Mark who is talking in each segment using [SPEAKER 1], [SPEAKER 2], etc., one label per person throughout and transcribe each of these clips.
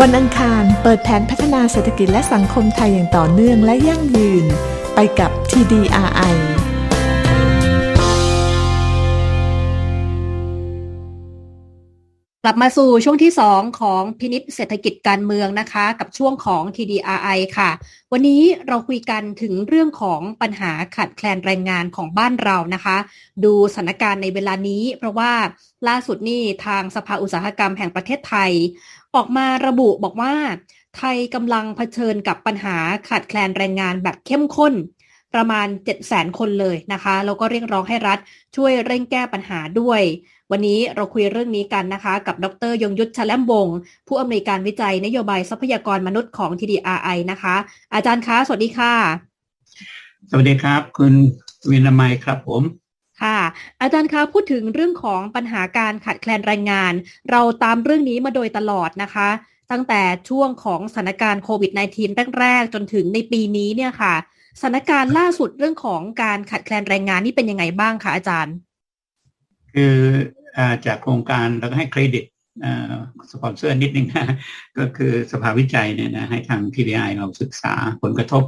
[SPEAKER 1] วันอังคาร เปิดแผนพัฒนาเศรษฐกิจและสังคมไทยอย่างต่อเนื่องและยั่งยืน ไปกับ TDRI
[SPEAKER 2] กลับมาสู่ช่วงที่ 2 ของพินิษเศรษฐกิจการเมืองนะคะ กับช่วงของ TDRI ค่ะ วันนี้เราคุยกันถึงเรื่องของปัญหาขาดแคลนแรงงานของบ้านเรานะคะ ดูสถานการณ์ในเวลานี้ เพราะว่าล่าสุดนี่ทางสภาอุตสาหกรรมแห่งประเทศไทย ออกมาระบุบอกว่า ไทยกำลังเผชิญกับปัญหาขาดแคลนแรงงานแบบเข้มข้น ประมาณ 7 0 0 0 0 0คนเลยนะคะ แล้วก็เรียกร้องให้รัฐช่วยเร่งแก้ปัญหาด้วย วันนี้เราคุยเรื่องนี้กันนะคะ กับดรยงยุทธชแลมวงศ์ผู้อำนวยการวิจัยนโยบายทรัพยากรมนุษย์ของ TDRI นะคะ อาจารย์คะสวัสดีค่ะ
[SPEAKER 3] สวัสดีครับ คุณวินามัยครับผม
[SPEAKER 2] ค่ะอาจารย์คะพูดถึงเรื่องของปัญหาการขาดแคลนแรงงาน เราตามเรื่องนี้มาโดยตลอดนะคะ ตั้งแต่ช่วงของสถานการณ์โควิด -19 แรกๆ จนถึงในปีนี้เนี่ยค่ะ สถานการณ์ล่าสุดเรื่องของการขาดแคลนแรงงานนี่เป็นยังไงบ้างคะอาจารย์
[SPEAKER 3] คืออจากโครงการแล้วก็ให้เครดิตสปอนเซอร์นิดนึงนะก็คือสภาวิจัยเนี่ยนะให้ทาง TDI เราศึกษาผลกระทบ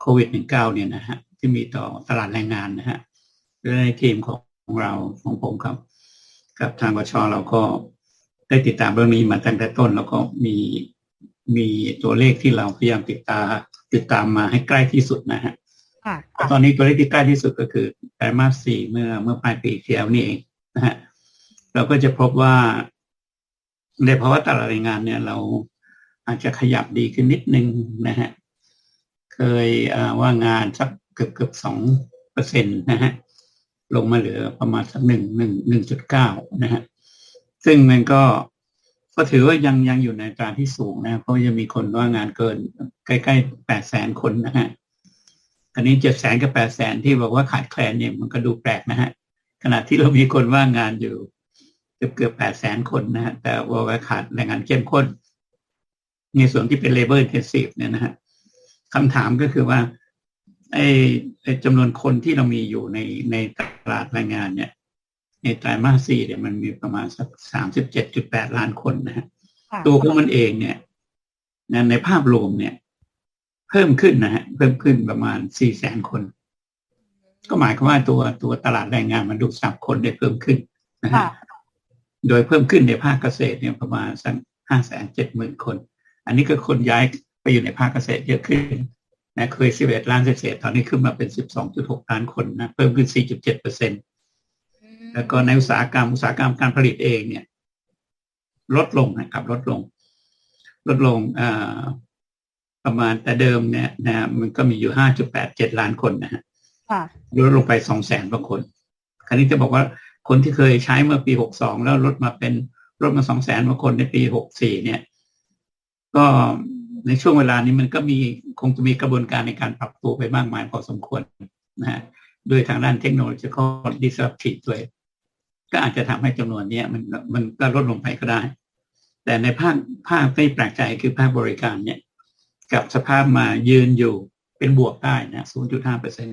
[SPEAKER 3] โควิด -19 เนี่ยนะฮะที่มีต่อตลาดแรงงานนะฮะในทีมของเราของผมครับ กับทางกชเราก็ได้ติดตามเรื่องนี้มาตั้งแต่ต้น แล้วก็มีมีตัวเลขที่เราพยายามติดตาม ติดตามมาให้ใกล้ที่สุดนะฮะ
[SPEAKER 2] ค่ะ
[SPEAKER 3] ตอนนี้ตัวเลขที่ใกล้ที่สุดก็คือไตรมาสสี่เมื่อเมื่อปลายปีที่แล้วนี่เองนะฮะเราก็จะพบว่าในภาวะตลาดแรงงานเนี่ย เราอาจจะขยับดีขึ้นนิดนึงนะฮะเคยว่างานสักเกือบเกือบสองเปอร์เซ็นตนะฮะลงมาเหลือประมาณสักหนึ่งหนึ่งหนึ่งจุดเก้านะฮะซึ่งมันก็ ก็ถือว่ายังยังอยู่ในตราที่สูงนะ เพราะยังมีคนว่างงานเกิน ใกล้ๆแปดแสนคนนะฮะอันนี้เจ็ดแสนกับแปดแสนที่บอกว่าขาดแคลนเนี่ยมันก็ดูแปลกนะฮะขณะที่เรามีคนว่างงานอยู่ เกือบเกือบแปดแสนคนนะฮะแต่ว่าขาดแรงงานเข้มข้น ในส่วนที่เป็น labor intensive เนี่ยนะฮะคำถามก็คือว่าไอ้จำนวนคนที่เรามีอยู่ในในตลาดแรงงานเนี่ย ในไตรมาสสี่เนี่ยมันมีประมาณสักสามสิบเจ็ดจุดแปดล้านคนนะฮะตัวของมันเองเนี่ยในภาพรวมเนี่ย เพิ่มขึ้นนะฮะเพิ่มขึ้นประมาณสี่แสนคน ก็หมายความว่าตัวตัวตลาดแรงงานมันดูดซับคนได้เพิ่มขึ้นนะฮะโดยเพิ่มขึ้นในภาคเกษตรเนี่ยประมาณสักห้าแสนเจ็ดหมื่นคน อันนี้ก็คนย้ายไปอยู่ในภาคเกษตรเยอะขึ้นนะเคยสิบเอ็ดล้านเศษตอนนี้ขึ้นมาเป็นสิบสองจุดหกล้านคนนะเพิ่มขึ้นสี่จุดเจ็ดเปอร์เซ็นต์ แล้วก็ในอุตสาหกรรมอุตสาหกรรมการผลิตเองเนี่ย ลดลงนะครับลดลง ลดลงอ่าประมาณแต่เดิมเนี่ยนะมันก็มีอยู่ห้าจุดแปดเจ็ดล้านคนนะฮะลดลงไปสองแสนกว่าคน คราวนี้จะบอกว่าคนที่เคยใช้เมื่อปีหกสองแล้วลดมาเป็นลดมาสองแสนกว่าคนในปีหกสี่เนี่ย ก็ในช่วงเวลานี้มันก็มีคงจะมีกระบวนการในการปรับตัวไปมากมายพอสมควรนะฮะด้วยทางด้านเทคโนโลยีก็ disruptive ด้วย ก็อาจจะทำให้จำนวนนี้มันมันก็ลดลงไปก็ได้ แต่ในภาคภาคไม่แปลกใจคือภาคบริการเนี่ยกับสภาพมายืนอยู่เป็นบวกได้นะ 0.5เปอร์เซ็น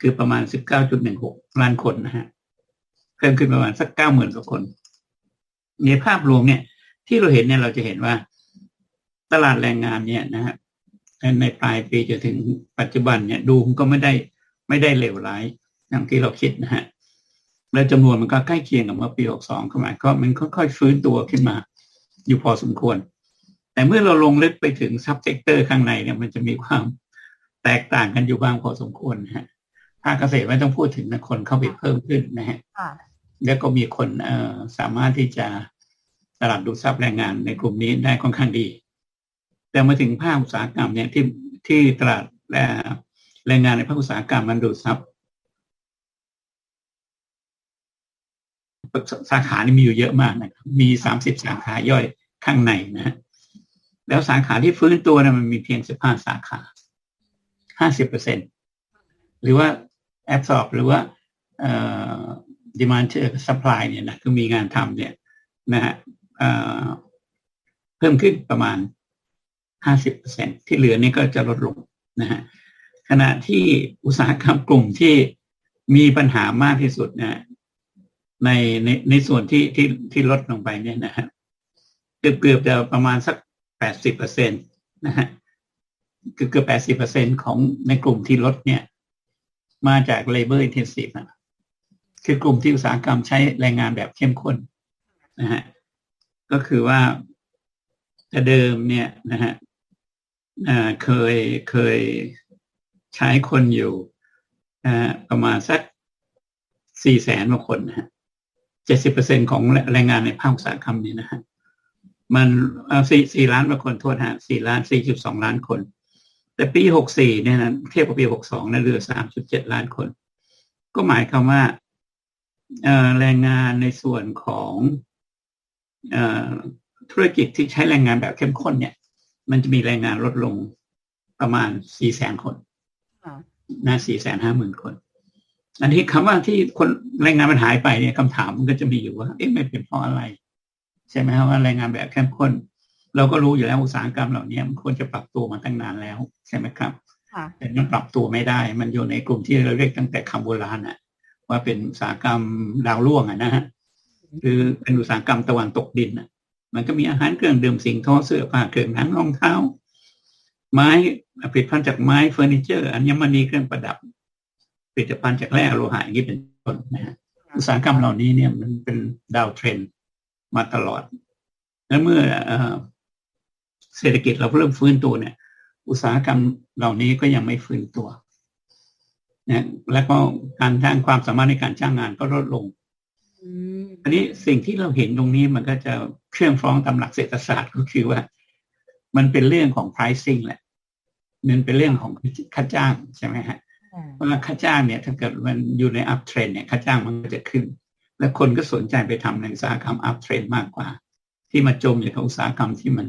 [SPEAKER 3] คือประมาณ 19.16 ล้านคนนะฮะเพิ่มขึ้นประมาณสัก 90,000กว่าคน ในภาพรวมเนี่ย ที่เราเห็นเนี่ยเราจะเห็นว่า ตลาดแรงงานเนี่ยนะฮะในปลายปีจนถึงปัจจุบันเนี่ย ดูก็ไม่ได้ไม่ได้เลวร้ายอย่างที่เราคิดนะฮะ และจำนวนมันก็ใกล้เคียงกับเมื่อปี 62เข้ามาก็มันค่อยๆฟื้นตัวขึ้นมา อยู่พอสมควร แต่เมื่อเราลงลึกไปถึงซับเซกเตอร์ข้างในเนี่ยมันจะมีความแตกต่างกันอยู่บ้างพอสมควรนะฮะภาคเกษตรไม่ต้องพูดถึงนะคนเข้าไปเพิ่มขึ้นนะฮะแล้วก็มีคนเอ่อสามารถที่จะตลาดดูดซับแรงงานในกลุ่มนี้ได้ค่อนข้างดี แต่มาถึงภาคอุตสาหกรรมเนี่ยที่ที่ตลาดแรงงานในภาคอุตสาหกรรมมันดูดซับ สาขานี่มีอยู่เยอะมากนะครับมีสามสิบสาขาย่อยข้างในนะแล้วสาขาที่ฟื้นตัวนะมันมีเพียงสิบห้าสาขาห้าสิบเปอร์เซ็นหรือว่าแอบสอบหรือว่าเอ่อ demand เจอ supply เนี่ยนะคือมีงานทำเนี่ยนะฮะเพิ่มขึ้นประมาณห้าสิบเปอร์เซ็นที่เหลือนี่ก็จะลดลงนะฮะขณะที่อุตสาหกรรมกลุ่มที่มีปัญหามากที่สุดนะ ในในในส่วนที่ที่ที่ลดลงไปเนี่ยนะฮะเกือบเกือบจะประมาณสักแปดสิบเปอร์เซ็นตนะฮะเกือบเกือบแปดสิบเปอร์เซ็นของในกลุ่มที่ลดเนี่ย มาจาก labor intensive นะคือกลุ่มที่อุตสาหกรรมใช้แรงงานแบบเข้มข้นนะฮะก็คือว่าแต่เดิมเนี่ยนะฮะเคยเคยใช้คนอยู่ประมาณสักสี่แสนกว่าคนนะฮะ เจ็ดสิบเปอร์เซ็นของแรงงานในภาคอุตสาหกรรมนี้นะฮะมันสี่สี่ล้านกว่าคนโทษฮะสี่ล้านสี่จุดสองล้านคน แต่ปีหกสี่เนี่ยนะเทียบกับปีหกสองนะเหลือสามจุดเจ็ดล้านคน ก็หมายความว่าเอ่อแรงงานในส่วนของเอ่อธุรกิจที่ใช้แรงงานแบบเข้มข้นเนี่ย มันจะมีแรงงานลดลงประมาณสี่แสนคน
[SPEAKER 2] ค่ะ
[SPEAKER 3] นะสี่แสนห้าหมื่นคน อันนี้คำว่าที่คนแรงงานมันหายไปเนี่ยคำถามมันก็จะมีอยู่ว่า เอ๊ะไม่เป็นเพราะอะไร ใช่ไหมครับว่าแรงงานแบบเข้มข้น เราก็รู้อยู่แล้วอุตสาหกรรมเหล่านี้มันควรจะปรับตัวมาตั้งนานแล้ว ใช่ไหมครับ
[SPEAKER 2] ค่ะ
[SPEAKER 3] แต่มันปรับตัวไม่ได้ มันอยู่ในกลุ่มที่เราเรียกตั้งแต่คำโบราณอะว่าเป็นอุตสาหกรรมดาวร่วงอะนะฮะคือเป็นอุตสาหกรรมตะวันตกดินอะมันก็มีอาหารเครื่องดื่มสิ่งทอเสื้อผ้าเครื่องหนังรองเท้า ไม้ผลิตภัณฑ์จากไม้เฟอร์นิเจอร์อัญมณีเครื่องประดับ ผลิตภัณฑ์จากแร่โลหะอย่างนี้เป็นต้นนะฮะอุตสาหกรรมเหล่านี้เนี่ยมันเป็นดาวเทรนด์มาตลอด และเมื่อเอ่อเศรษฐกิจเราเริ่มฟื้นตัวเนี่ย อุตสาหกรรมเหล่านี้ก็ยังไม่ฟื้นตัวนะแล้วก็การจ้างความสามารถในการจ้างงานก็ลดลง
[SPEAKER 2] อืม
[SPEAKER 3] อันนี้สิ่งที่เราเห็นตรงนี้มันก็จะเครื่องฟ้องตามหลักเศรษฐศาสตร์ก็คือว่า มันเป็นเรื่องของ pricing แหละมันเป็นเรื่องของค่าจ้างใช่ไหมฮะ เพราะว่าค่าจ้างเนี่ยถ้าเกิดมันอยู่ใน up trend เนี่ยค่าจ้างมันก็จะขึ้น และคนก็สนใจไปทำในอุตสาหกรรม up trend มากกว่า ที่มาจมอยู่กับอุตสาหกรรมที่มัน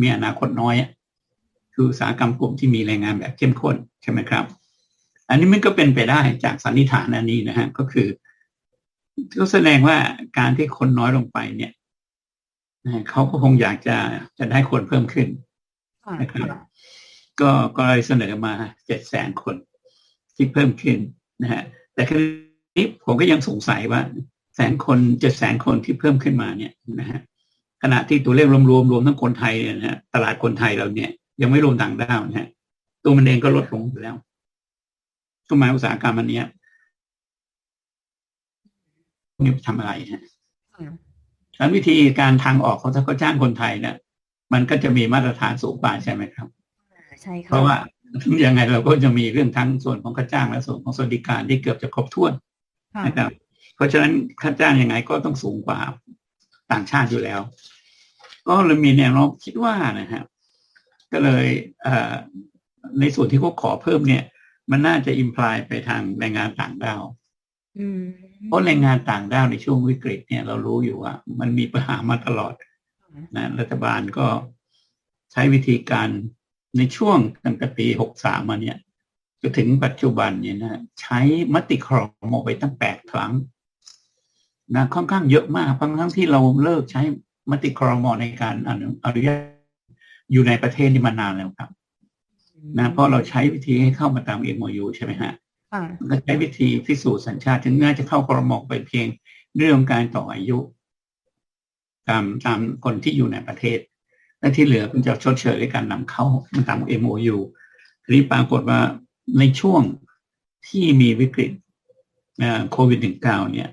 [SPEAKER 3] มีอนาคตน้อยอะคืออุตสาหกรรมกลุ่มที่มีแรงงานแบบเข้มข้นใช่ไหมครับ อันนี้มันก็เป็นไปได้จากสันนิษฐานอันนี้นะฮะก็คือก็แสดงว่าการที่คนน้อยลงไปเนี่ยนะเขาก็คงอยากจะจะได้คนเพิ่มขึ้น
[SPEAKER 2] ค่ะ
[SPEAKER 3] นะครับก็ก็เลยเสนอมาเจ็ดแสนคน ที่เพิ่มขึ้นนะฮะแต่คราวนี้ผมก็ยังสงสัยว่าแสนคนเจ็ดแสนคนที่เพิ่มขึ้นมาเนี่ยนะฮะขณะที่ตัวเลขรวมรวมรวมทั้งคนไทยเนี่ยนะฮะตลาดคนไทยเราเนี่ย ยังไม่รวมต่างด้าวนะฮะตัวมันเองก็ลดลงอยู่แล้วก็หมายอุตสาหกรรมอันเนี้ยนี่ทำอะไรฮะ
[SPEAKER 2] ค่ะ
[SPEAKER 3] ฉะนั้นวิธีการทางออกเขาถ้าเขาจ้างคนไทยเนี่ยมันก็จะมีมาตรฐานสูงกว่าใช่ไหมครับ
[SPEAKER 2] ใช่ค่ะ
[SPEAKER 3] เพราะว่า ยังไงเราก็จะมีเรื่องทั้งส่วนของค่าจ้างและส่วนของสวัสดิการที่เกือบจะครบถ้วน
[SPEAKER 2] ค่ะ
[SPEAKER 3] นะครับเพราะฉะนั้นค่าจ้างยังไงก็ต้องสูงกว่าต่างชาติอยู่แล้ว ก็เลยมีแนวโน้มคิดว่านะฮะก็เลยเอ่อในส่วนที่เขาขอเพิ่มเนี่ย มันน่าจะอิมพลายไปทางแรงงานต่างด้าว
[SPEAKER 2] อืม
[SPEAKER 3] เพราะแรงงานต่างด้าวในช่วงวิกฤตเนี่ยเรารู้อยู่ว่า มันมีปัญหามาตลอดนะรัฐบาลก็ใช้วิธีการ ในช่วงตั้งแต่ปีหกสามมาเนี่ยจนถึงปัจจุบันเนี่ยนะใช้มติครมไปตั้งแปดครั้งนะค่อนข้างเยอะมากทั้งทั้งที่เราเลิกใช้มติครมในการอนุอนุญาตอยู่ในประเทศนี้มานานแล้วครับนะเพราะเราใช้วิธีให้เข้ามาตาม MOU ใช่ไหมฮะ
[SPEAKER 2] ค่ะ
[SPEAKER 3] ก็ใช้วิธีพิสูจน์สัญชาติถึงแม้จะเข้ากรมไปเพียงเรื่องการต่ออายุ ตามตามคนที่อยู่ในประเทศ และที่เหลือคุณจะชดเชยด้วยการนำเข้ามาตาม MOU ทีนี้ปรากฏว่าในช่วงที่มีวิกฤตโควิด -19 เนี่ย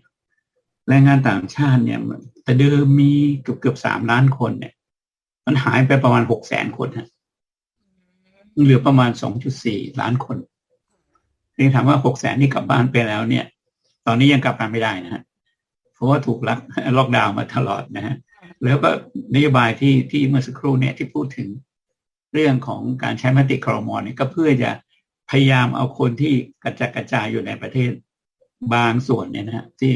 [SPEAKER 3] แรงงานต่างชาติเนี่ยแต่เดิมมีเกือบเกือบสามล้านคนเนี่ย มันหายไปประมาณหกแสนคนฮะเหลือประมาณสองจุดสี่ล้านคนทีนี้ถามว่าหกแสนนี่กลับบ้านไปแล้วเนี่ย ตอนนี้ยังกลับมาไม่ได้นะฮะเพราะว่าถูกลักล็อกดาวน์มาตลอดนะฮะ แล้วก็นโยบายที่ที่เมื่อสักครู่เนี่ยที่พูดถึงเรื่องของการใช้มติครมเนี่ยก็เพื่อจะพยายามเอาคนที่กระจายกระจายอยู่ในประเทศบางส่วนเนี่ยนะฮะที่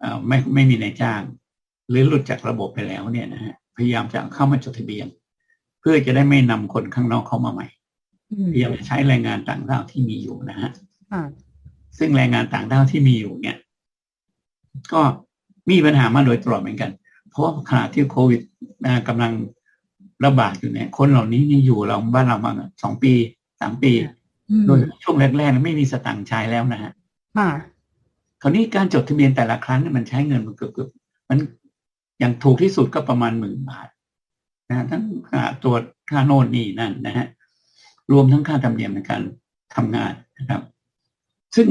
[SPEAKER 3] เอ่อไม่ไม่มีนายจ้าง หรือหลุดจากระบบไปแล้วเนี่ยนะฮะพยายามจะเข้ามาจดทะเบียน เพื่อจะได้ไม่นำคนข้างนอกเข้ามาใหม่
[SPEAKER 2] อืม
[SPEAKER 3] พยายามจะใช้แรงงานต่างด้าวที่มีอยู่นะฮะ
[SPEAKER 2] ค่ะ
[SPEAKER 3] ซึ่งแรงงานต่างด้าวที่มีอยู่เนี่ย ก็มีปัญหามาโดยตลอดเหมือนกัน เพราะว่าขณะที่โควิดอ่ากำลังระบาดอยู่เนี่ย คนเหล่านี้นี่อยู่เราบ้านเรามาสองปีสามปี
[SPEAKER 2] อืม
[SPEAKER 3] โดยช่วงแรกๆไม่มีสตังค์ใช้แล้วนะฮะ
[SPEAKER 2] ค่ะ
[SPEAKER 3] คราวนี้การจดทะเบียนแต่ละครั้งเนี่ยมันใช้เงินมันเกือบๆมันอย่างถูกที่สุดก็ประมาณหมื่นบาทนะฮะทั้งค่าตรวจค่าโน่นนี่นั่นนะฮะรวมทั้งค่าธรรมเนียมในการทำงานนะครับ ซึ่ง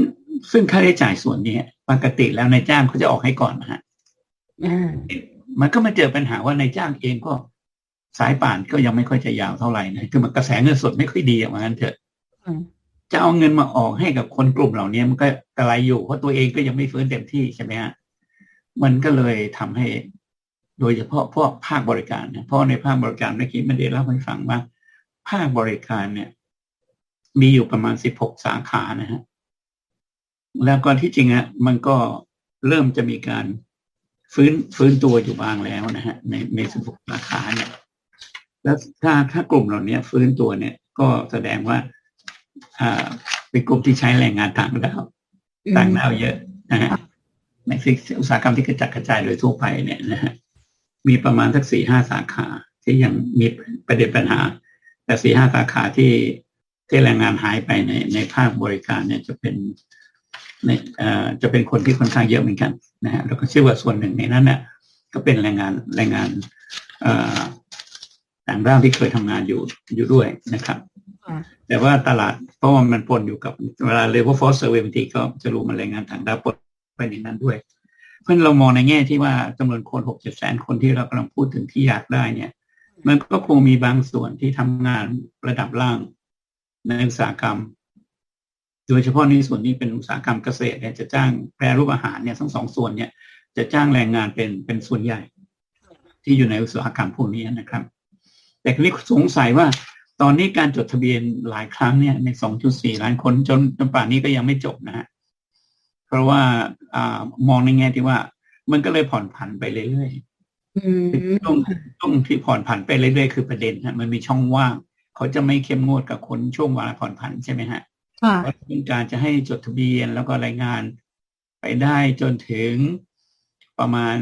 [SPEAKER 3] ซึ่งค่าใช้จ่ายส่วนนี้ปกติแล้วนายจ้างเขาจะออกให้ก่อนนะฮะ
[SPEAKER 2] อ่า
[SPEAKER 3] มันก็มาเจอปัญหาว่านายจ้างเองก็สายป่านก็ยังไม่ค่อยจะยาวเท่าไหร่นะคือมันกระแสเงินสดไม่ค่อยดีอย่างนั้นเถอะ
[SPEAKER 2] อืม
[SPEAKER 3] จะเอาเงินมาออกให้กับคนกลุ่มเหล่านี้มันก็กระไรอยู่เพราะตัวเองก็ยังไม่ฟื้นเต็มที่ใช่ไหมฮะมันก็เลยทำให้ โดยเฉพาะพวกภาคบริการนะเพราะในภาคบริการเมื่อกี้ไม่ได้เล่าให้ฟังว่า ภาคบริการเนี่ย มีอยู่ประมาณสิบหกสาขานะฮะแล้วก็ที่จริงอะมันก็เริ่มจะมีการ ฟื้นฟื้นตัวอยู่บ้างแล้วนะฮะในในสิบหกสาขาเนี่ยแล้วถ้าถ้ากลุ่มเหล่านี้ฟื้นตัวเนี่ยก็แสดงว่าอ่าเป็นกลุ่มที่ใช้แรงงานต่างดาวต่างดาวเยอะนะฮะในอุตสาหกรรมที่กระจัดกระจายโดยทั่วไปเนี่ยนะฮะมีประมาณสักสี่ห้าสาขา ที่ยังมีประเด็นปัญหา แต่สี่ห้าสาขาที่ที่แรงงานหายไปในในภาคบริการเนี่ยจะเป็นในเอ่อจะเป็นคนที่ค่อนข้างเยอะเหมือนกัน นะฮะแล้วก็เชื่อว่าส่วนหนึ่งในนั้นเนี่ยก็เป็นแรงงานแรงงานเอ่อต่างด้าวที่เคยทำงานอยู่อยู่ด้วยนะครับ
[SPEAKER 2] อ่า
[SPEAKER 3] แต่ว่าตลาดเพราะว่ามันปนอยู่กับเวลา labor force survey บางทีก็จะรู้มันแรงงานต่างด้าวปนไปในนั้นด้วย เพราะฉะนั้นเรามองในแง่ที่ว่าจำนวนคนหกเจ็ดแสนคนที่เรากำลังพูดถึงที่อยากได้เนี่ย มันก็คงมีบางส่วนที่ทำงานระดับล่างในอุตสาหกรรม โดยเฉพาะในส่วนนี้เป็นอุตสาหกรรมเกษตรเนี่ยจะจ้างแปรรูปอาหารเนี่ยทั้งสองส่วนเนี่ยจะจ้างแรงงานเป็นเป็นส่วนใหญ่ ที่อยู่ในอุตสาหกรรมพวกนี้นะครับ แต่ทีนี้สงสัยว่าตอนนี้การจดทะเบียนหลายครั้งเนี่ยใน 2.4 ล้านคนจนจนป่านนี้ก็ยังไม่จบนะฮะเพราะว่าอ่ามองในแง่ที่ว่า มันก็เลยผ่อนผันไปเรื่อย
[SPEAKER 2] อืม
[SPEAKER 3] ๆช่วงช่วงที่ผ่อนผันไปเรื่อยๆคือประเด็นฮะมันมีช่องว่าง เขาจะไม่เข้มงวดกับคนช่วงเวลาผ่อนผันใช่ไหมฮะ
[SPEAKER 2] ค่ะ
[SPEAKER 3] เพราเป็นการจะให้จดทะเบียนแล้วก็รายงานไปได้จนถึงประมาณ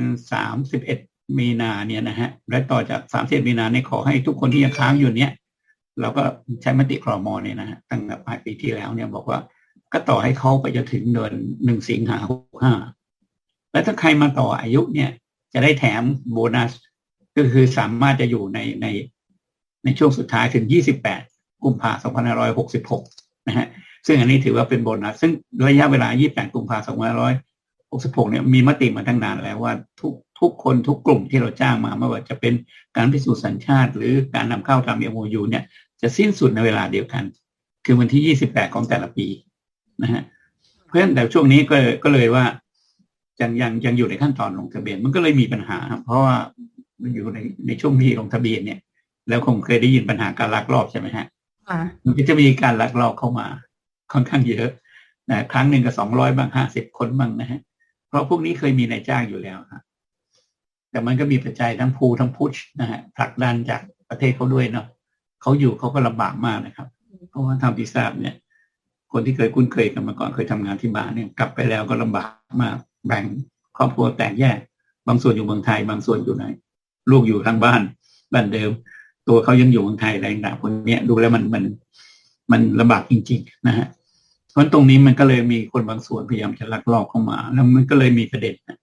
[SPEAKER 3] 31มีนาเนี่ยนะฮะ และต่อจาก31มีนาเนี่ยขอให้ทุกคนที่ยังค้างอยู่เนี่ยเราก็ใช้มติครมเนี่ยนะฮะตั้งแต่ปลายปีที่แล้วเนี่ยบอกว่า ก็ต่อให้เขาไปจนถึงเดือนหนึ่งสิงหาหกห้าแล้วถ้าใครมาต่ออายุเนี่ย จะได้แถมโบนัส ก็คือสามารถจะอยู่ในในในช่วงสุดท้ายถึง28กุมภาพันธ์2566นะฮะ ซึ่งอันนี้ถือว่าเป็นโบนัสซึ่งระยะเวลา 28 กุมภาพันธ์2566 เนี่ยมีมติมาตั้งนานแล้วว่าทุกทุกคนทุกกลุ่มที่เราจ้างมาไม่ว่าจะเป็นการพิสูจน์สัญชาติ หรือการนำเข้าตาม MOU เนี่ยจะสิ้นสุดในเวลาเดียวกัน คือวันที่ 28 ของแต่ละปีนะฮะเพราะฉะนั้นแต่ช่วงนี้ก็ก็เลยว่ายังยังยังอยู่ในขั้นตอนลงทะเบียนมันก็เลยมีปัญหาครับเพราะว่ามันอยู่ในในช่วงที่ลงทะเบียนเนี่ย แล้วคงเคยได้ยินปัญหาการลักลอบใช่ไหมฮะ
[SPEAKER 2] ค่ะ
[SPEAKER 3] มันก็จะมีการลักลอบเข้ามา ค่อนข้างเยอะนะครั้งหนึ่งก็สองร้อยบ้างห้าสิบคนบ้างนะฮะเพราะพวกนี้เคยมีนายจ้างอยู่แล้วครับแต่มันก็มีปัจจัยทั้งพูทั้งพุชนะฮะผลักดันจากประเทศเขาด้วยเนาะเขาอยู่เขาก็ลำบากมากนะครับ เพราะว่าทำพิซซ่าเนี่ย คนที่เคยคุ้นเคยกันมาก่อนเคยทำงานที่บ้านเนี่ยกลับไปแล้วก็ลำบากมาก แบ่งครอบครัวแตกแยก บางส่วนอยู่เมืองไทย บางส่วนอยู่ไหน ลูกอยู่ทางบ้านบ้านเดิม ตัวเขายังอยู่เมืองไทยอะไรต่างๆคนเนี้ยดูแล้วมันมัน มันลำบากจริง ๆ นะฮะเพราะตรงนี้มันก็เลยมีคนบางส่วนพยายามจะลักลอบเข้ามา แล้วมันก็เลยมีประเด็นนะ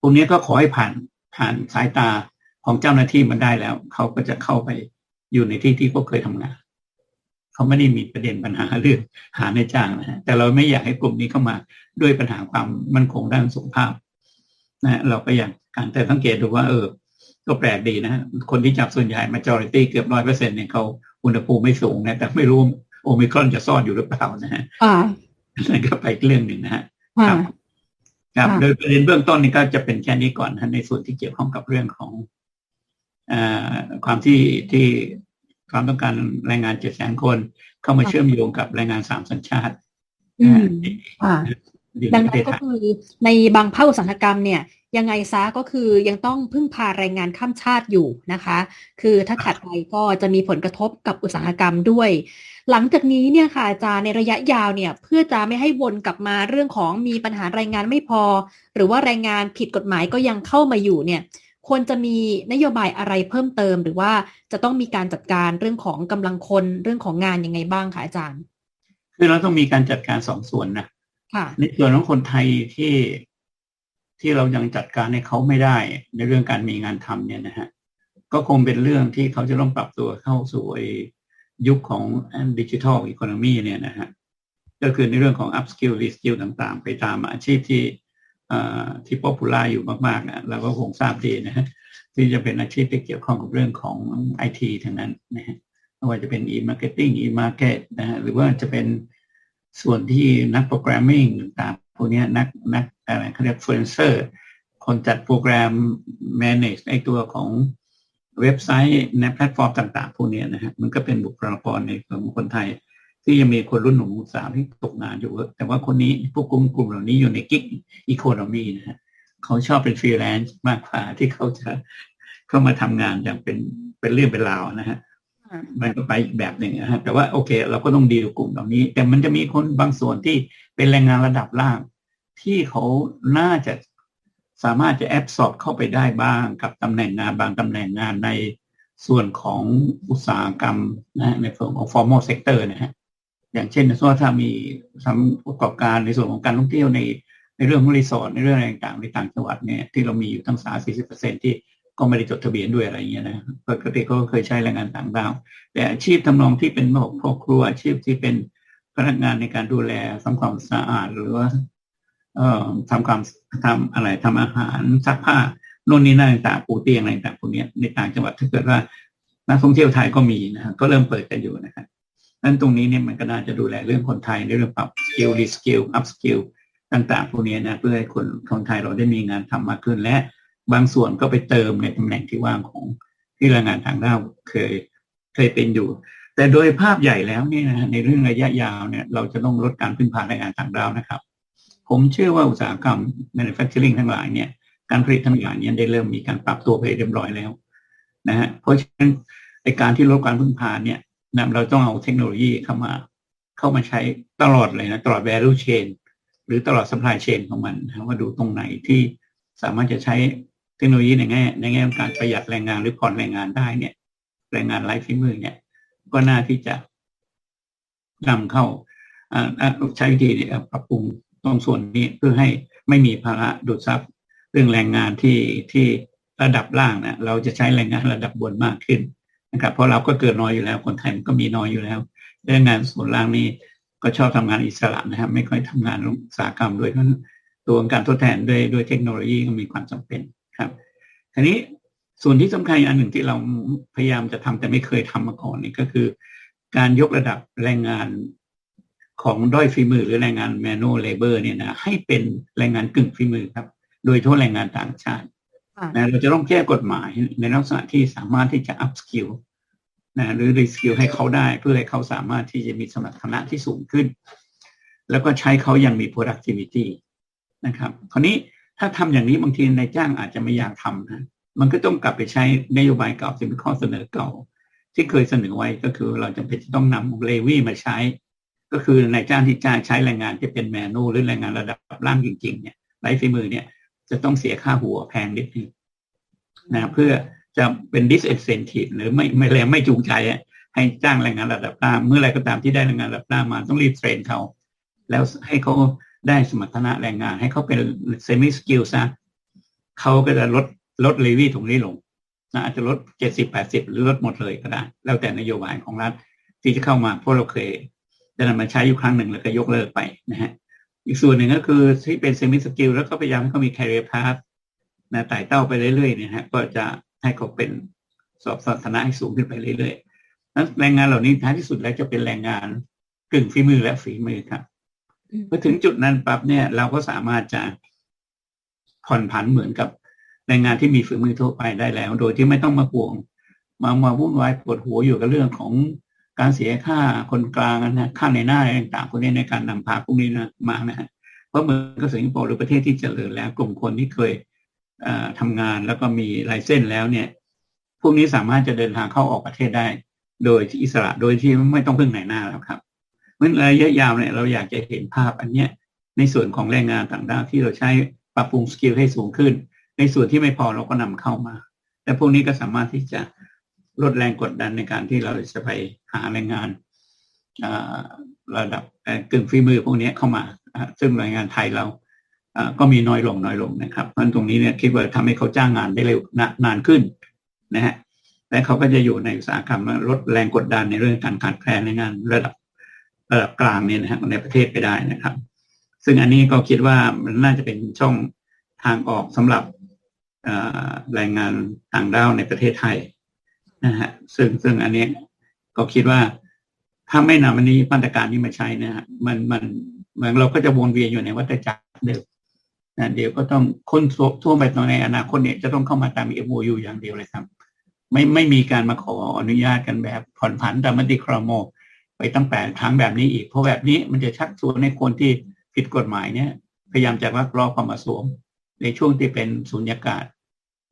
[SPEAKER 3] ตรงนี้ก็ขอให้ผ่านผ่านสายตาของเจ้าหน้าที่มันได้แล้ว เขาก็จะเข้าไปอยู่ในที่ที่เขาเคยทำงาน เขาไม่ได้มีประเด็นปัญหาเรื่องหาในจ้างนะฮะแต่เราไม่อยากให้กลุ่มนี้เข้ามาด้วยปัญหาความมั่นคงด้านสุขภาพนะเราก็อยากการแต่สังเกตดูว่าเออก็แปลกดีนะคนที่จับส่วนใหญ่ majority เกือบร้อยเปอร์เซ็นต์เนี่ยเขา อุณหภูมิไม่สูงนะ แต่ไม่รู้โอมิครอนจะซ่อนอยู่หรือเปล่านะฮะ
[SPEAKER 2] อ่า
[SPEAKER 3] นั่นก็ไปอีกเรื่องหนึ่งนะฮะ
[SPEAKER 2] ค่ะ
[SPEAKER 3] ครับ
[SPEAKER 2] ค่ะ
[SPEAKER 3] โดยประเด็นเบื้องต้นนี่ก็จะเป็นแค่นี้ก่อนนะในส่วนที่เกี่ยวข้องกับเรื่องของอาความที่ที่ความต้องการแรงงานเจ็ดแสนคน เข้ามาเชื่อมโยงกับแรงงานสามสัญชาติ
[SPEAKER 2] อื
[SPEAKER 3] นะ
[SPEAKER 2] ม
[SPEAKER 3] ฮะ
[SPEAKER 2] ค่ะ
[SPEAKER 3] อยู่
[SPEAKER 2] ดั
[SPEAKER 3] ใน
[SPEAKER 2] ง
[SPEAKER 3] ประเท
[SPEAKER 2] นั้น
[SPEAKER 3] ศ
[SPEAKER 2] ก็
[SPEAKER 3] ไทย
[SPEAKER 2] คือในบางภาคอุตสาหกรรมเนี่ย ยังไงซะก็คือยังต้องพึ่งพาแรงงานข้ามชาติอยู่นะคะ คือถ้าขาดไปก็จะมีผลกระทบกับอุตสาหกรรมด้วย หลังจากนี้เนี่ยค่ะอาจารย์ในระยะยาวเนี่ยเพื่อจะไม่ให้วนกลับมาเรื่องของมีปัญหาแรงงานไม่พอ หรือว่าแรงงานผิดกฎหมายก็ยังเข้ามาอยู่เนี่ยควรจะมีนโยบายอะไรเพิ่มเติม หรือว่าจะต้องมีการจัดการเรื่องของกำลังคนเรื่องของงานยังไงบ้างคะอาจารย์
[SPEAKER 3] คือเราต้องมีการจัดการสองส่วนนะ
[SPEAKER 2] ค่ะ
[SPEAKER 3] ในส่วนของคนไทยที่ ที่เรายังจัดการให้เขาไม่ได้ในเรื่องการมีงานทำเนี่ยนะฮะก็คงเป็นเรื่องที่เขาจะต้องปรับตัวเข้าสู่ยุคของดิจิทัลอีโคโนมีเนี่ยนะฮะก็คือในเรื่องของ up skill re skill ต่างๆ ไปตามอาชีพที่เอ่อที่ป๊อปปูล่าอยู่มากๆนะเราก็คงทราบดีนะฮะที่จะเป็นอาชีพที่เกี่ยวข้องกับเรื่องของไอทีทั้งนั้นนะฮะไม่ว่าจะเป็น e-marketing e-market นะฮะหรือว่าจะเป็นส่วนที่นักโปรแกรมมิ่งต่างๆพวกนี้นักนัก อะไรเขาเรียก influencer คนจัดโปรแกรม manage ไอตัวของเว็บไซต์ในแพลตฟอร์มต่างๆพวกเนี้ยนะฮะมันก็เป็นบุคลากรในของคนไทย ที่ยังมีคนรุ่นหนุ่มสาวที่ตกงานอยู่ แต่ว่าคนนี้พวกกลุ่มกลุ่มเหล่านี้อยู่ในกิ๊กอีโคโนมีนะฮะเขาชอบเป็นฟรีแลนซ์มากกว่าที่เขาจะเข้ามาทำงานอย่างเป็นเป็นเรื่องเป็นราวนะฮะมันก็ไปอีกแบบหนึ่งนะฮะแต่ว่าโอเค เราก็ต้องดีลกลุ่มเหล่านี้ แต่มันจะมีคนบางส่วนที่เป็นแรงงานระดับล่าง ที่เขาน่าจะสามารถจะแอบสอบเข้าไปได้บ้างกับตำแหน่งงานบางตำแหน่งงานในส่วนของอุตสาหกรรมนะฮะในส่วนของ formal sector นะฮะอย่างเช่นสมมติว่าถ้ามีทำประกอบการในส่วนของการท่องเที่ยวในในเรื่องของรีสอร์ทในเรื่องอะไรต่างๆในต่างจังหวัดเนี่ยที่เรามีอยู่ทั้งสาสี่สิบเปอร์เซ็นที่ก็ไม่ได้จดทะเบียนด้วยอะไรอย่างเงี้ยนะปกติก็เคยใช้แรงงานต่างด้าวแต่อาชีพทำนองที่เป็นพ่อครัวอาชีพที่เป็นพนักงานในการดูแลทำความสะอาดหรือว่า ทำความทำอะไรทำอาหารซักผ้าโน่นนี่นั่นต่างปูเตียงอะไรต่างพวกนี้ในต่างจังหวัดถ้าเกิดว่านักท่องเที่ยวไทยก็มีนะก็เริ่มเปิดกันอยู่นะครับนั้นตรงนี้เนี่ยมันก็น่าจะดูแลเรื่องคนไทยในเรื่องปรับสกิลรีสกิลอัพสกิลต่าง ๆ พวกนี้นะเพื่อให้คนคนไทยเราได้มีงานทำมากขึ้นและบางส่วนก็ไปเติมในตำแหน่งที่ว่างของที่แรงงานต่างด้าวเคยเคยเป็นอยู่ แต่โดยภาพใหญ่แล้วเนี่ยนะในเรื่องระยะยาวเนี่ยเราจะต้องลดการพึ่งพาแรงงานต่างด้าวนะครับ ผมเชื่อว่าอุตสาหกรรม manufacturing ทั้งหลายเนี่ยการผลิตทั้งหลายเนี่ยได้เริ่มมีการปรับตัวไปเรียบร้อยแล้วนะฮะเพราะฉะนั้นในการที่ลดการพึ่งพาเนี่ยนะเราต้องเอาเทคโนโลยีเข้ามา เข้ามาใช้ตลอดเลยนะตลอด value chain หรือตลอด supply chain ของมันนะว่าดูตรงไหนที่สามารถจะใช้เทคโนโลยีในแง่ในแง่ของการประหยัดแรงงานหรือผ่อนแรงงานได้เนี่ย แรงงานไร้ฝีมือเนี่ย ก็น่าที่จะนำเข้าใช้วิธีปรับปรุง รงส่วนนี้เพื่อให้ไม่มีภาระดูดซับเรื่องแรงงานที่ที่ระดับล่างนะเราจะใช้แรงงานระดับบนมากขึ้นนะครับเพราะเราก็เกิดน้อยอยู่แล้วคนไทยมันก็มีน้อยอยู่แล้วแรงงานส่วนล่างนี้ก็ชอบทำงานอิสระนะครับ ไม่ค่อยทำงานอุตสาหกรรมด้วยเพราะตัวการทดแทนด้วยด้วยเทคโนโลยีก็มีความจำเป็นครับทีนี้ส่วนที่สำคัญอันหนึ่งที่เราพยายามจะทำแต่ไม่เคยทำมาก่อนนี่ก็คือ การยกระดับแรงงาน ของด้อยฝีมือหรือแรงงาน manual labor เนี่ยนะให้เป็นแรงงานกึ่งฝีมือครับ โดยทั่วแรงงานต่างชาตินะเราจะต้องแก้กฎหมายในลักษณะที่สามารถที่จะ up skill นะหรือ re skill ให้เขาได้เพื่อให้เขาสามารถที่จะมีสมรรถนะที่สูงขึ้น แล้วก็ใช้เขาอย่างมี productivity นะครับคราวนี้ถ้าทำอย่างนี้บางทีนายจ้างอาจจะไม่อยากทำนะมันก็ต้องกลับไปใช้นโยบายเก่าที่เป็นข้อเสนอเก่า ที่เคยเสนอไว้ก็คือเราจำเป็นจะต้องนำเลวี่มาใช้ ก็คือนายจ้างที่จ้างใช้แรงงานที่เป็นแมนนวลหรือแรงงานระดับล่างจริงๆเนี่ยไร้ฝีมือเนี่ยจะต้องเสียค่าหัวแพงนิดนึงนะเพื่อจะเป็น disincentive หรือไม่ไม่แรงไม่จูงใจให้จ้างแรงงานระดับล่างเมื่อไรก็ตามที่ได้แรงงานระดับล่างมาต้องรีบเทรนเขาแล้วให้เขาได้สมรรถนะแรงงาน ให้เขาเป็นเซมิสกิลซะเขาก็จะลดลดเลวี่ตรงนี้ลงนะอาจจะลดเจ็ดสิบแปดสิบหรือลดหมดเลยก็ได้ แล้วแต่นโยบายของรัฐที่จะเข้ามาเพราะเราเคย จะนำมาใช้อยู่ครั้งหนึ่งแล้วก็ยกเลิกไปนะฮะอีกส่วนหนึ่งก็คือที่เป็นเซมิสกิลแล้วก็พยายามให้เขามี career path นะไต่เต้าไปเรื่อยๆเนี่ยฮะก็จะให้เขาเป็นสอบสถานะให้สูงขึ้นไปเรื่อยๆนั้นแรงงานเหล่านี้ท้ายที่สุดแล้วจะเป็นแรงงานกึ่งฝีมือและฝีมือครับพอถึงจุดนั้นปั๊บเนี่ย เราก็สามารถจะผ่อนผันเหมือนกับแรงงานที่มีฝีมือทั่วไปได้แล้ว โดยที่ไม่ต้องมาห่วง มามาวุ่นวายปวดหัวอยู่กับเรื่องของ การเสียค่าคนกลางนะค่าในหน้าอะไรต่างๆพวกนี้ในการนำพาพวกนี้นะมานะฮะเพราะเมือนกับสิงคโปร์หรือประเทศที่เจริญแล้วกลุ่มคนที่เคยทำงานแล้วก็มีลายเส้นแล้วเนี่ย พวกนี้สามารถจะเดินทางเข้าออกประเทศได้ โดยที่อิสระโดยที่ไม่ต้องพึ่งไหนหน้าแล้วครับเมื่อระยะยาวเนี่ยเราอยากจะเห็นภาพอันเนี้ยในส่วนของแรงงานต่างด้าวที่เราใช้ปรับปรุงสกิลให้สูงขึ้น ในส่วนที่ไม่พอเราก็นำเข้ามา แต่พวกนี้ก็สามารถที่จะ ลดแรงกดดันในการที่เราจะไปหาแรงงานระดับกึ่งฝีมือพวกนี้เข้ามา ซึ่งแรงงานไทยเราก็มีน้อยลงน้อยลงนะครับเพราะตรงนี้เนี่ยคิดว่าทำให้เขาจ้างงานได้เร็วนานขึ้นนะฮะและเขาก็จะอยู่ในอุตสาหกรรมลดแรงกดดันในเรื่องการขาดแคลนแรงงานระดับระดับกลางเนี่ยนะฮะในประเทศไปได้นะครับ ซึ่งอันนี้ก็คิดว่ามันน่าจะเป็นช่องทางออกสำหรับแรงงานต่างด้าวในประเทศไทย นะฮะซึ่งซึ่งอันนี้ก็คิดว่าถ้าไม่นำอันนี้มาตรการนี้มาใช้นะฮะมันมันมันเราก็จะวนเวียนอยู่ในวัฏจักรเดิมนะเดี๋ยวก็ต้องคนทั่วไปในอนาคตเนี่ยจะต้องเข้ามาตาม MOU อย่างเดียวเลยครับ ไม่ไม่มีการมาขออนุญาตกันแบบผ่อนผันตามมติครมไปตั้งแต่ครั้งแบบนี้อีก เพราะแบบนี้มันจะชักชวนให้คนที่ผิดกฎหมายเนี่ย พยายามจะลักลอบเข้ามาสวม ในช่วงที่เป็นสุญญากาศ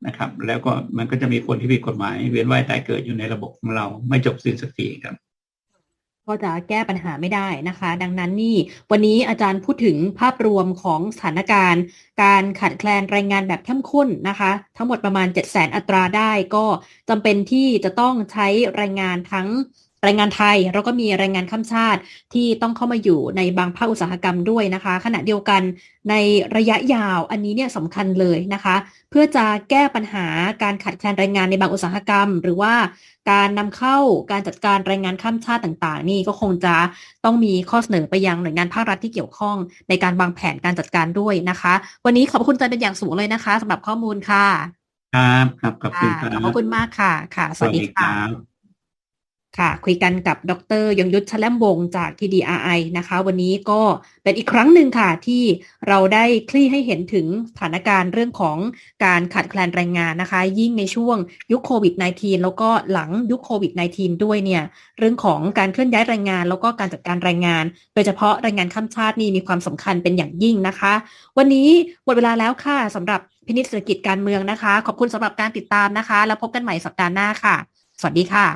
[SPEAKER 3] นะครับ แล้วก็มันก็จะมีคนที่ผิดกฎหมาย เวียนว่ายตายเกิดอยู่ในระบบของเราไม่จบสิ้นสักทีครับ
[SPEAKER 2] ก็จะแก้ปัญหาไม่ได้นะคะ ดังนั้นนี่วันนี้อาจารย์พูดถึงภาพรวมของสถานการณ์ การขาดแคลนแรงงานแบบเข้มข้นนะคะ ทั้งหมดประมาณ 7 0 0 0 0 0 อัตราได้ก็จำเป็นที่จะต้องใช้แรงงานทั้ง แรงงานไทยแล้วก็มีแรงงานข้ามชาติที่ต้องเข้ามาอยู่ในบางภาคอุตสาหกรรมด้วยนะคะ ขณะเดียวกันในระยะยาวอันนี้เนี่ยสำคัญเลยนะคะ เพื่อจะแก้ปัญหาการขาดแคลนแรงงานในบางอุตสาหกรรม หรือว่าการนำเข้าการจัดการแรงงานข้ามชาติต่างๆ นี่ก็คงจะต้องมีข้อเสนอไปยังหน่วยงานภาครัฐที่เกี่ยวข้องในการวางแผนการจัดการด้วยนะคะ วันนี้ขอบคุณอาจารย์เป็นอย่างสูงเลยนะคะสำหรับข้อมูลค่ะ
[SPEAKER 3] ครับครับขอบคุณค
[SPEAKER 2] ค่ะ
[SPEAKER 3] รับ
[SPEAKER 2] ขอบคุณมากค่ะค่ะ สวัสดี
[SPEAKER 3] ค
[SPEAKER 2] ค่ะ
[SPEAKER 3] รับ
[SPEAKER 2] ค่ะ คุยกันกับดรยงยุทธชแลมวงจาก TDRI นะคะ วันนี้ก็เป็นอีกครั้งหนึ่งค่ะ ที่เราได้คลี่ให้เห็นถึงสถานการณ์เรื่องของการขาดแคลนแรงงานนะคะ ยิ่งในช่วงยุคโควิด -19 แล้วก็หลังยุคโควิด -19 ด้วยเนี่ย เรื่องของการเคลื่อนย้ายแรงงาน แล้วก็การจัดการแรงงาน โดยเฉพาะแรงงานข้ามชาตินี่มีความสำคัญเป็นอย่างยิ่งนะคะ วันนี้หมดเวลาแล้วค่ะสำหรับพินิจเศรษฐกิจการเมืองนะคะ ขอบคุณสำหรับการติดตามนะคะ แล้วพบกันใหม่สัปดาห์หน้าค่ะ สวัสดีค่ะ